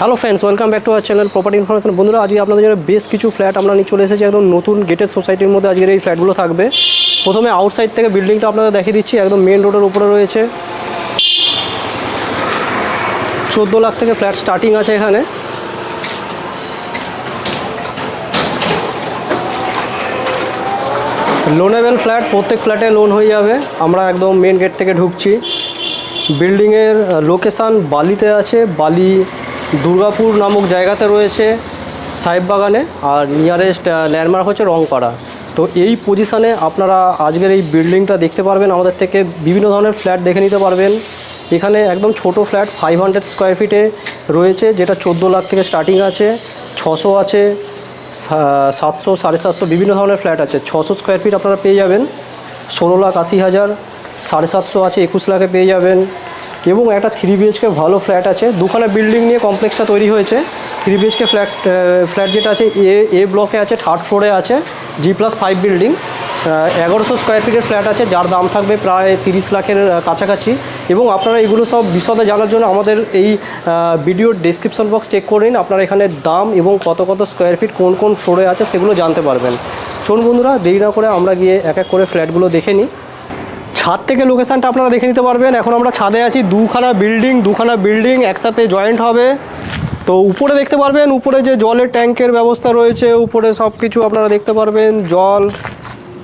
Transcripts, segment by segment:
Hello friends welcome back to our channel property information বন্ধুরা, আজকে আপনাদের জন্য বেশ কিছু ফ্ল্যাট আমরা নিয়ে চলে এসেছি। একদম নতুন গেটেড সোসাইটির মধ্যে আজকের এই ফ্ল্যাটগুলো থাকবে। প্রথমে আউটসাইড থেকে বিল্ডিংটা আপনাদের দেখিয়ে দিচ্ছি। একদম মেন রোডের উপরে রয়েছে। চোদ্দ লাখ থেকে ফ্ল্যাট স্টার্টিং আছে এখানে। লোনেবেল ফ্ল্যাট প্রত্যেক ফ্ল্যাটে লোন হয়ে যাবে। আমরা একদম মেন গেট থেকে ঢুকছি। বিল্ডিংয়ের লোকেশান বালিতে আছে। বালি দুর্গাপুর নামক জায়গাতে রয়েছে সাহেব বাগানে আর নিয়ারেস্ট ল্যান্ডমার্ক হচ্ছে রংপাড়া। তো এই পজিশানে আপনারা আজকের এই বিল্ডিংটা দেখতে পারবেন, আমাদের থেকে বিভিন্ন ধরনের ফ্ল্যাট দেখে নিতে পারবেন। এখানে একদম ছোট ফ্ল্যাট ফাইভ হান্ড্রেড স্কোয়ার ফিটে রয়েছে, যেটা চোদ্দ লাখ থেকে স্টার্টিং আছে, ছশো আছে সাতশো, সাড়ে সাতশো বিভিন্ন ধরনের ফ্ল্যাট আছে। ছশো স্কোয়ার ফিট আপনারা পেয়ে যাবেন, ষোলো লাখ আশি হাজার, সাড়ে সাতশো আছে, একুশ লাখে পেয়ে যাবেন। এবং একটা থ্রি বিএইচকে ভালো ফ্ল্যাট আছে। দুখানা বিল্ডিং নিয়ে কমপ্লেক্সটা তৈরি হয়েছে। থ্রি বিএইচকে ফ্ল্যাট ফ্ল্যাট যেটা আছে, এ এ ব্লকে আছে থার্ড ফ্লোরে আছে জি প্লাস ফাইভ বিল্ডিং এগারোশো স্কোয়ার ফিটের ফ্ল্যাট আছে, যার দাম থাকবে প্রায় তিরিশ লাখের কাছাকাছি। এবং আপনারা এগুলো সব বিশদে জানার জন্য আমাদের এই ভিডিওর ডিসক্রিপশন বক্স চেক করে নিন। আপনারা এখানে দাম এবং কত কত স্কোয়ার ফিট কোন কোন ফ্লোরে আছে, সেগুলো জানতে পারবেন। চলুন বন্ধুরা, দেরি না করে আমরা গিয়ে এক এক করে ফ্ল্যাটগুলো দেখে নিই। ছাদ থেকে লোকেশানটা আপনারা দেখে নিতে পারবেন। এখন আমরা ছাদে আছি, দুখানা বিল্ডিং দুখানা বিল্ডিং একসাথে জয়েন্ট হবে। তো উপরে দেখতে পারবেন, উপরে যে জলের ট্যাঙ্কের ব্যবস্থা রয়েছে, উপরে সব কিছু আপনারা দেখতে পারবেন, জল,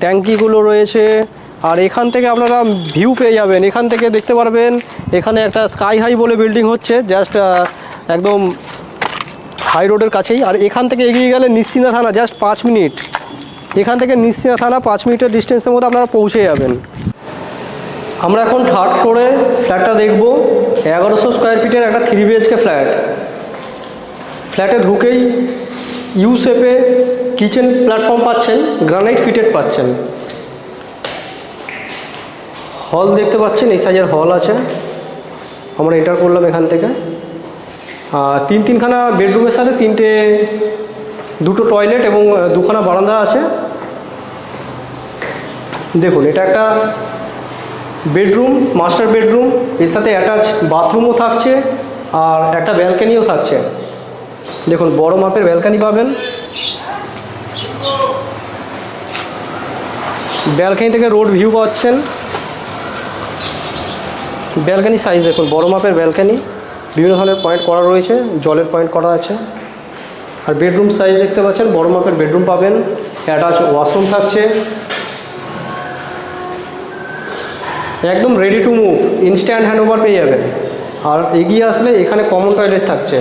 ট্যাঙ্কিগুলো রয়েছে। আর এখান থেকে আপনারা ভিউ পেয়ে যাবেন। এখান থেকে দেখতে পারবেন, এখানে একটা স্কাই হাই বলে বিল্ডিং হচ্ছে জাস্ট একদম হাই রোডের কাছেই। আর এখান থেকে এগিয়ে গেলে নিশ্চিন্তা থানা জাস্ট পাঁচ মিনিট। এখান থেকে নিশ্চিন্তা থানা পাঁচ মিনিটের ডিস্টেন্সের মধ্যে আপনারা পৌঁছে যাবেন। আমরা এখন থার্ড ফ্লোরে ফ্ল্যাটটা দেখব। এগারোশো স্কোয়ার ফিটের একটা থ্রি বিএচকে ফ্ল্যাট ফ্ল্যাটে ঢুকেই ইউ শেপে কিচেন প্ল্যাটফর্ম পাচ্ছেন গ্রানাইট ফিটেড পাচ্ছেন। হল দেখতে পাচ্ছেন, এই সাইজের হল আছে। আমরা এন্টার করলাম এখান থেকে। তিন তিনখানা বেডরুমের সাথে তিনটে, দুটো টয়লেট এবং দুখানা বারান্দা আছে। দেখুন, এটা একটা বেডরুম, মাস্টার বেডরুম, এর সাথে অ্যাটাচ বাথরুমও থাকছে আর একটা ব্যালকানিও থাকছে। দেখুন, বড় মাপের ব্যালকানি পাবেন। ব্যালকানি থেকে রোড ভিউ পাচ্ছেন। ব্যালকানি সাইজ দেখুন, বড় মাপের ব্যালকানি। বিভিন্ন ধরনের পয়েন্ট করা রয়েছে, জলের পয়েন্ট করা আছে। আর বেডরুম সাইজ দেখতে পাচ্ছেন, বড় মাপের বেডরুম পাবেন। অ্যাটাচ ওয়াশরুম থাকছে। একদম ready to move instant hand over পেয়ে যাবেন আর এগিয়ে আসলে এখানে কমন টয়লেট থাকছে।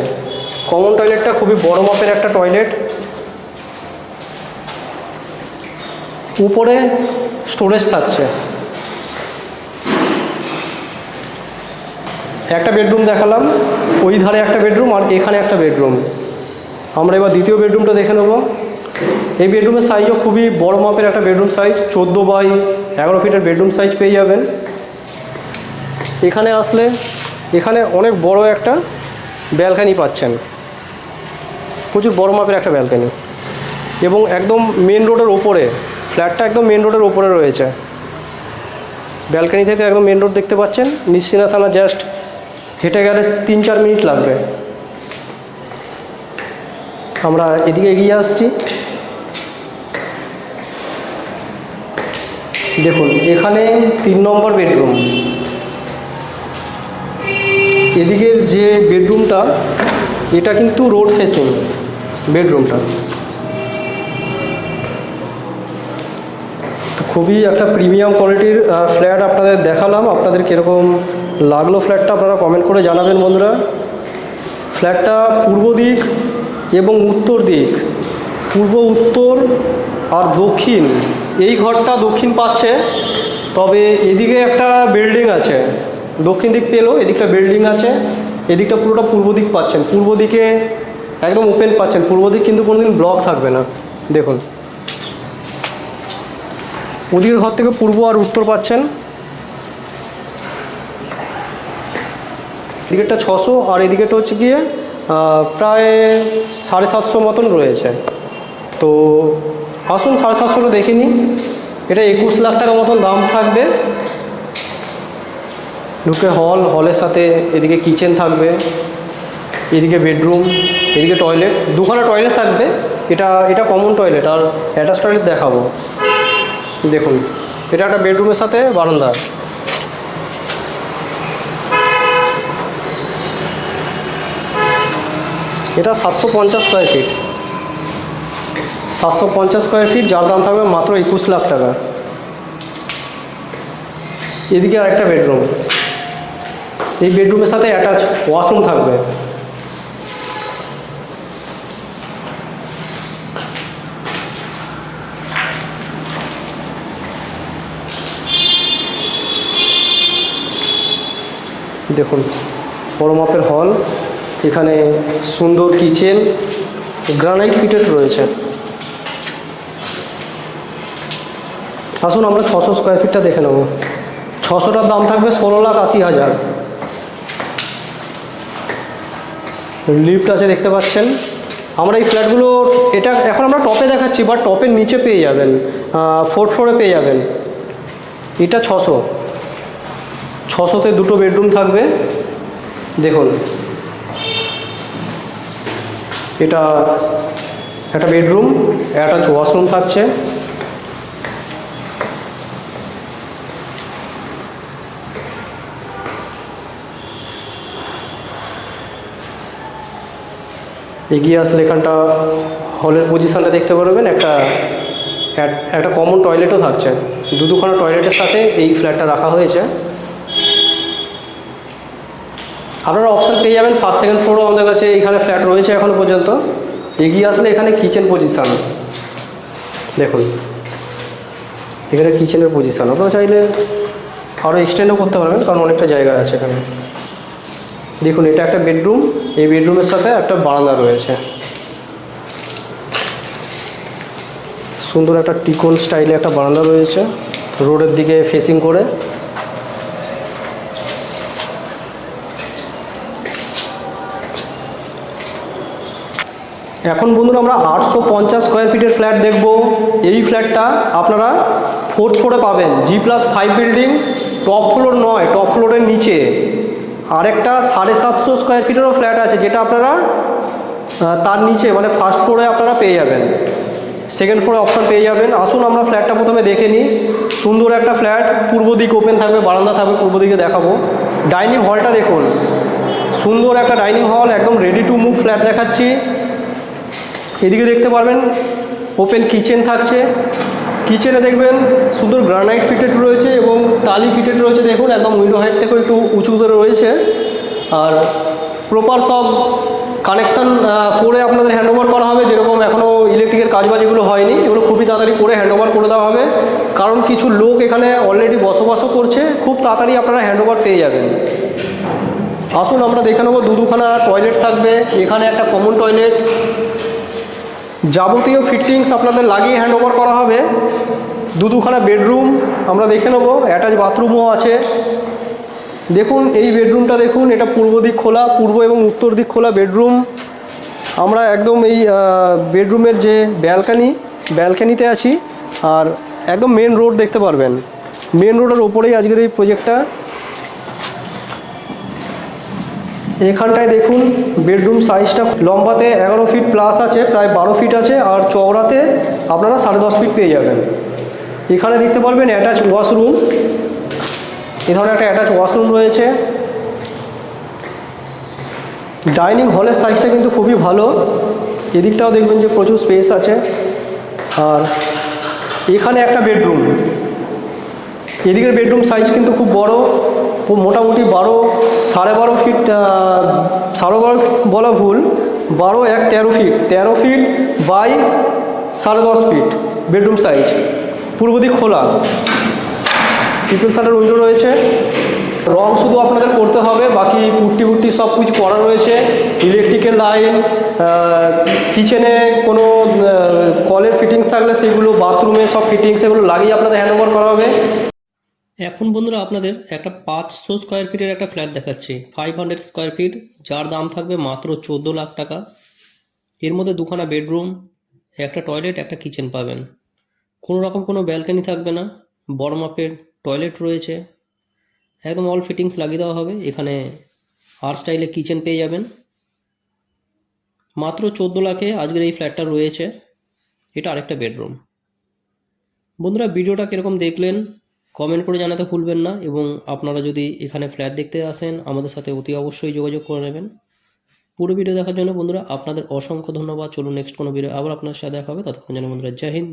কমন টয়লেটটা খুবই বড় মাপের একটা টয়লেট উপরে স্টোরেজ থাকছে। একটা বেডরুম দেখালাম, ওই ধারে একটা বেডরুম আর এখানে একটা বেডরুম আমরা এবার দ্বিতীয় বেডরুমটা দেখে নেব। এই বেডরুমের সাইজও খুবই বড় মাপের একটা বেডরুম সাইজ চোদ্দ বাই এগারো ফিটের বেডরুম সাইজ পেয়ে যাবেন। এখানে আসলে এখানে অনেক বড় একটা ব্যালকানি পাচ্ছেন। প্রচুর বড় মাপের একটা ব্যালকানি। এবং একদম মেন রোডের ওপরে ফ্ল্যাটটা একদম মেন রোডের ওপরে রয়েছে। ব্যালকানি থেকে একদম মেন রোড দেখতে পাচ্ছেন। নিশ্চিনা থানা জাস্ট হেঁটে গেলে তিন চার মিনিট লাগবে। আমরা এদিকে এগিয়ে আসছি। দেখুন, এখানে তিন নম্বর বেডরুম। এদিকের যে বেডরুমটা, এটা কিন্তু রোড ফেসিং বেডরুমটা। খুবই একটা প্রিমিয়াম কোয়ালিটির ফ্ল্যাট আপনাদের দেখালাম। আপনাদের কীরকম লাগল ফ্ল্যাটটা আপনারা কমেন্ট করে জানাবেন বন্ধুরা। ফ্ল্যাটটা পূর্ব দিক এবং উত্তর দিক। পূর্ব, উত্তর আর দক্ষিণ। এই ঘরটা দক্ষিণ পাচ্ছে, তবে এদিকে একটা বিল্ডিং আছে। দক্ষিণ দিক পেলেও এদিকটা বিল্ডিং আছে, এদিকটা পুরোটা পূর্ব দিক পাচ্ছেন। পূর্ব দিকে একদম ওপেন পাচ্ছেন। পূর্ব দিক কিন্তু কোনোদিন ব্লক থাকবে না। দেখুন। ওদিকের ঘর থেকে পূর্ব আর উত্তর পাচ্ছেন। এদিকেরটা ছশো, আর এদিকেরটা হচ্ছে গিয়ে প্রায় সাড়ে সাতশো মতন রয়েছে। তো আসুন সাড়ে সাতশোটা দেখে নিই। এটা একুশ লাখ টাকা মতন দাম থাকবে। ঢুকে হল হলের সাথে এদিকে কিচেন থাকবে, এদিকে বেডরুম এদিকে টয়লেট দুখানা টয়লেট থাকবে। এটা এটা কমন টয়লেট আর অ্যাটাচ টয়লেট দেখাবো। দেখুন, এটা একটা বেডরুমের সাথে বারান্দা। এটা সাতশো পঞ্চাশ স্কোয়ার ফিট সাতশো পঞ্চাশ স্কোয়ার ফিট যার দাম থাকবে মাত্র একুশ লাখ টাকা। এদিকে আরেকটা বেডরুম এই বেডরুমের সাথে অ্যাটাচ ওয়াশরুম থাকবে। দেখুন, বড় মাপের হল এখানে সুন্দর কিচেন গ্রানাইট ফিটেড রয়েছে। আসুন আমরা ছশো স্কোয়ার ফিটটা দেখে নেব। ছশোটার দাম থাকবে ষোলো লাখ আশি হাজার। লিফট আছে দেখতে পাচ্ছেন। আমরা এই ফ্ল্যাটগুলো এটা এখন আমরা টপে দেখাচ্ছি বাট টপের নিচে পেয়ে যাবেন ফোর্থ ফ্লোরে পেয়ে যাবেন। এটা ছশো। ছশোতে দুটো বেডরুম থাকবে। দেখুন। এটা একটা বেডরুম একটা ওয়াশরুম থাকছে। এগিয়ে আসলে এখানটা হলের পজিশনটা দেখতে পারবেন। একটা একটা কমন টয়লেটও থাকছে। দু দুখানা টয়লেটের সাথে এই ফ্ল্যাটটা রাখা হয়েছে। আপনারা অপশান পেয়ে যাবেন। ফার্স্ট সেকেন্ড ফ্লোরও আমাদের কাছে এখানে ফ্ল্যাট রয়েছে এখনও পর্যন্ত। এগিয়ে আসলে এখানে কিচেন পজিশান দেখুন। এখানে কিচেনের পজিশান আপনারা চাইলে আরও এক্সটেন্ডও করতে পারবেন, কারণ অনেকটা জায়গা আছে এখানে। দেখুন, এটা একটা বেডরুম এই বেডরুমের সাথে একটা বারান্দা রয়েছে। সুন্দর একটা টিকোন স্টাইলে একটা বারান্দা রয়েছে, রোডের দিকে ফেসিং করে। এখন বন্ধুরা আমরা আটশো পঞ্চাশ স্কোয়ার ফিটের ফ্ল্যাট দেখব। এই ফ্ল্যাটটা আপনারা ফোর্থ ফ্লোরে পাবেন। G plus five building top floor নয় টপ ফ্লোরের নিচে। আরেকটা সাড়ে সাতশো স্কোয়ার ফিটেরও ফ্ল্যাট আছে, যেটা আপনারা তার নিচে মানে ফার্স্ট ফ্লোরে আপনারা পেয়ে যাবেন। সেকেন্ড ফ্লোরে অপশান পেয়ে যাবেন। আসুন, আমরা ফ্ল্যাটটা প্রথমে দেখে নিই। সুন্দর একটা ফ্ল্যাট পূর্ব দিক ওপেন থাকবে, বারান্দা থাকবে, পূর্ব দিকে দেখাবো। ডাইনিং হলটা দেখুন। সুন্দর একটা ডাইনিং হল একদম রেডি টু মুভ ফ্ল্যাট দেখাচ্ছি। এদিকে দেখতে পারবেন ওপেন কিচেন থাকছে। কিচেনে দেখবেন সুন্দর গ্রানাইট ফিটেড রয়েছে এবং টালি ফিটেড রয়েছে। দেখুন, একদম উইন্ডো হাইট থেকেও একটু উঁচু করে রয়েছে। আর প্রপার সব কানেকশান করে আপনাদের হ্যান্ডওভার করা হবে। যেরকম এখনও ইলেকট্রিকের কাজবাজ এগুলো হয়নি। এগুলো খুবই তাড়াতাড়ি করে হ্যান্ডওভার করে দেওয়া হবে। কারণ কিছু লোক এখানে অলরেডি বসবাসও করছে। খুব তাড়াতাড়ি আপনারা হ্যান্ডওভার পেয়ে যাবেন। আসুন, আমরা দেখে নেব দু দুখানা টয়লেট থাকবে। এখানে একটা কমন টয়লেট যাবতীয় ফিটিংস আপনাদের লাগিয়ে হ্যান্ড ওভার করা হবে। দু দুখানা বেডরুম আমরা দেখে নেব অ্যাটাচ বাথরুমও আছে। দেখুন, এই বেডরুমটা দেখুন, এটা পূর্ব দিক খোলা, পূর্ব এবং উত্তর দিক খোলা বেডরুম আমরা একদম এই বেডরুমের যে ব্যালকানি ব্যালকানিতে আছি, আর একদম মেন রোড দেখতে পারবেন। মেন রোডের ওপরেই আজকের এই প্রজেক্টটা এখানটায় দেখুন বেডরুম সাইজটা লম্বাতে এগারো ফিট প্লাস আছে, প্রায় বারো ফিট আছে, আর চওড়াতে আপনারা সাড়ে দশ ফিট পেয়ে যাবেন। এখানে দেখতে পারবেন অ্যাটাচ ওয়াশরুম এ ধরনের একটা অ্যাটাচ ওয়াশরুম রয়েছে। ডাইনিং হলের সাইজটা কিন্তু খুবই ভালো। এদিকটাও দেখবেন যে প্রচুর স্পেস আছে। আর এখানে একটা বেডরুম এদিকের বেডরুম সাইজ কিন্তু খুব বড়। মোটামুটি বারো, সাড়ে বারো ফিট সাড়ে বারো বলা ভুল, বারো এক তেরো ফিট তেরো ফিট বাই সাড়ে দশ ফিট বেডরুম সাইজ পূর্ব দিক খোলা। ট্রিপল শাটার উইন্ডো রয়েছে। রং শুধু আপনাদের করতে হবে, বাকি পুট্টি পুট্টি সব কিছু করা রয়েছে। ইলেকট্রিকের লাইন কিচেনে কোনো কলের ফিটিংস থাকলে সেগুলো বাথরুমে সব ফিটিংস এগুলো লাগিয়ে আপনাদের হ্যান্ড ওভার করা হবে। এখন বন্ধুরা আপনাদের একটা পাঁচশো স্কোয়ার ফিটের একটা ফ্ল্যাট দেখাচ্ছি। ফাইভ হান্ড্রেড স্কোয়ার ফিট যার দাম থাকবে মাত্র চোদ্দ লাখ টাকা। এর মধ্যে দুখানা বেডরুম একটা টয়লেট একটা কিচেন পাবেন। কোনো রকম কোনো ব্যালকানি থাকবে না। বড় মাপের টয়লেট রয়েছে। একদম অল ফিটিংস লাগিয়ে দেওয়া হবে। এখানে আর স্টাইলে কিচেন পেয়ে যাবেন। মাত্র চোদ্দ লাখে আজকের এই ফ্ল্যাটটা রয়েছে। এটা আরেকটা বেডরুম বন্ধুরা ভিডিওটা কীরকম দেখলেন? কমেন্ট করে জানাতে ভুলবেন না এবং আপনারা যদি এখানে ফ্ল্যাট দেখতে আসেন, আমাদের সাথে অতি অবশ্যই যোগাযোগ করে নেবেন। পুরো ভিডিও দেখার জন্য বন্ধুরা, আপনাদের অসংখ্য ধন্যবাদ। চলুন নেক্সট কোনো ভিডিও আবার আপনার সাথে দেখা হবে। ততক্ষণ যেন বন্ধুরা, জয় হিন্দ।